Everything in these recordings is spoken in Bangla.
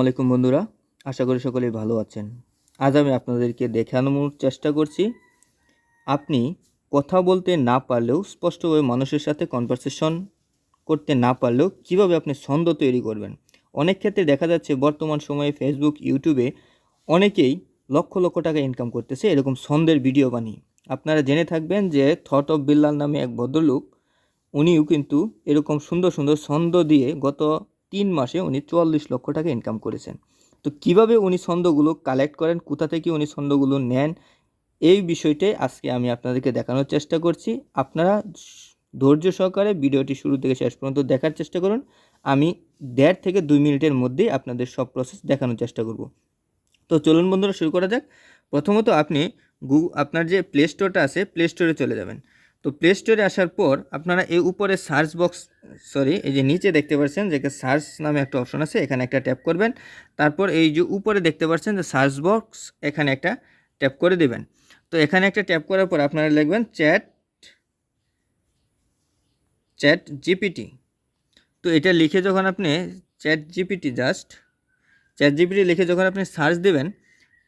আসসালামাইকুম বন্ধুরা, আশা করি সকলেই ভালো আছেন। আজ আমি আপনাদেরকে দেখানোর চেষ্টা করছি, আপনি কথা বলতে না পারলেও, স্পষ্টভাবে মানুষের সাথে কনভারসেশন করতে না পারলেও কীভাবে আপনি ছন্দ তৈরি করবেন? অনেক ক্ষেত্রে দেখা যাচ্ছে, বর্তমান সময়ে ফেসবুক ইউটিউবে অনেকেই লক্ষ লক্ষ টাকা ইনকাম করতেছে, এরকম ছন্দের ভিডিও বানিয়ে। আপনারা জেনে থাকবেন যে থট অফ বিল্লাল নামে এক ভদ্রলোক, উনিও কিন্তু এরকম সুন্দর সুন্দর ছন্দ দিয়ে গত তিন মাসে উনি চুয়াল্লিশ লক্ষ টাকা ইনকাম করেছেন। তো কীভাবে উনি ছন্দগুলো কালেক্ট করেন, কোথা থেকে উনি ছন্দগুলো নেন, এই বিষয়টাই আজকে আমি আপনাদেরকে দেখানোর চেষ্টা করছি। আপনারা ধৈর্য সহকারে ভিডিওটি শুরু থেকে শেষ পর্যন্ত দেখার চেষ্টা করুন। আমি দেড় থেকে দুই মিনিটের মধ্যেই আপনাদের সব প্রসেস দেখানোর চেষ্টা করব। তো চলুন বন্ধুরা, শুরু করা যাক। প্রথমত আপনি গু আপনার যে প্লে স্টোরটা আছে প্লে স্টোরে চলে যাবেন। তো প্লে স্টোরে আসার পর আপনারা এই উপরে সার্চ বক্স সরি এই যে নিচে দেখতে পাচ্ছেন যে সার্চ নামে একটা অপশন আছে, এখানে একটা ট্যাপ করবেন। তারপর এই যে উপরে দেখতে পাচ্ছেন যে সার্চ বক্স এখানে একটা ট্যাপ করে দেবেন। তো এখানে একটা ট্যাপ করার পর আপনারা লিখবেন চ্যাট চ্যাট জিপিটি তো এটা লিখে যখন আপনি chat GPT just chat GPT লিখে যখন আপনি সার্চ দেবেন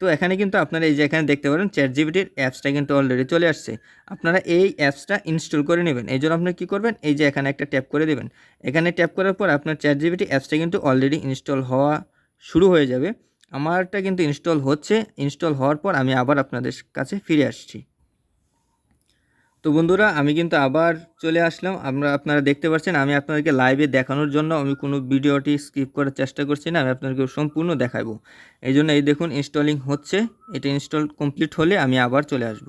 তো এখানে কিন্তু আপনারা এই যে এখানে দেখতে পারেন চ্যাট জিবিটির অ্যাপসটা কিন্তু অলরেডি চলে আসছে। আপনারা এই অ্যাপসটা ইনস্টল করে নেবেন। এই জন্য আপনি কী করবেন? এই যে এখানে একটা ট্যাপ করে দেবেন। এখানে ট্যাপ করার পর আপনার চ্যাট জিবিটি অ্যাপসটা কিন্তু অলরেডি ইনস্টল হওয়া শুরু হয়ে যাবে। আমারটা কিন্তু ইনস্টল হচ্ছে। ইনস্টল হওয়ার পর আমি আবার আপনাদের কাছে ফিরে আসছি। তো বন্ধুরা, আমি কিন্তু আবার চলে আসলাম। আমরা, আপনারা দেখতে পাচ্ছেন, আমি আপনাদেরকে লাইভে দেখানোর জন্য আমি কোনো ভিডিওটি স্কিপ করার চেষ্টা করছি না, আমি আপনাদেরকে সম্পূর্ণ দেখাবো। এই জন্য এই দেখুন ইনস্টলিং হচ্ছে। এটা ইনস্টল কমপ্লিট হলে আমি আবার চলে আসব।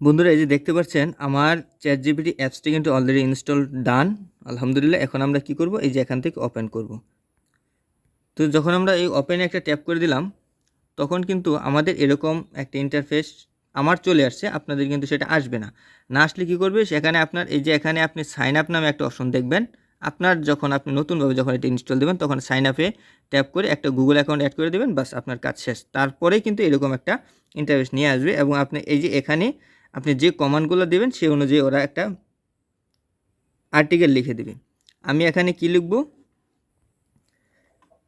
বন্ধুরা, এই যে দেখতে পাচ্ছেন, আমার চ্যাট জিপিটি অ্যাপসটি কিন্তু অলরেডি ইনস্টল ডান আলহামদুলিল্লাহ, এখন আমরা কি করব? এই যে এখান থেকে ওপেন করব। তো যখন আমরা এই ওপেনে একটা ট্যাপ করে দিলাম তখন কিন্তু আমাদের এরকম একটা ইন্টারফেস আমার চলে আসছে, আপনাদের কিন্তু সেটা আসবে না। না আসলে কী করবে? সেখানে আপনার এই যে এখানে আপনি সাইন আপ নামে একটা অপশন দেখবেন। আপনার যখন আপনি নতুনভাবে যখন এটা ইনস্টল দেবেন, তখন সাইন আপে ট্যাপ করে একটা গুগল অ্যাকাউন্ট অ্যাড করে দেবেন বাস আপনার কাজ শেষ। তারপরেই কিন্তু এরকম একটা ইন্টারফেস নিয়ে আসবে এবং আপনি এই যে এখানে আপনি যে কমান্ডগুলো দেবেন, সেই অনুযায়ী ওরা একটা আর্টিকেল লিখে দেবে। আমি এখানে কি লিখব?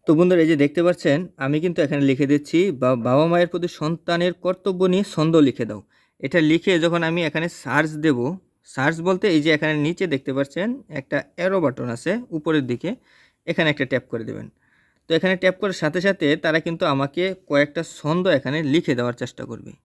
তো বন্ধুরা, এই যে দেখতে পাচ্ছেন, আমি কিন্তু এখানে লিখে দিচ্ছি, বা বাবা মায়ের প্রতি সন্তানের কর্তব্য নিয়ে ছন্দ লিখে দাও। এটা লিখে যখন আমি এখানে সার্চ দেব সার্চ বলতে এই যে এখানে নিচে দেখতে পাচ্ছেন, একটা অ্যারো বাটন আছে উপরের দিকে, এখানে একটা ট্যাপ করে দেবেন। তো এখানে ট্যাপ করার সাথে সাথে তারা কিন্তু আমাকে কয়েকটা ছন্দ এখানে লিখে দেওয়ার চেষ্টা করবে।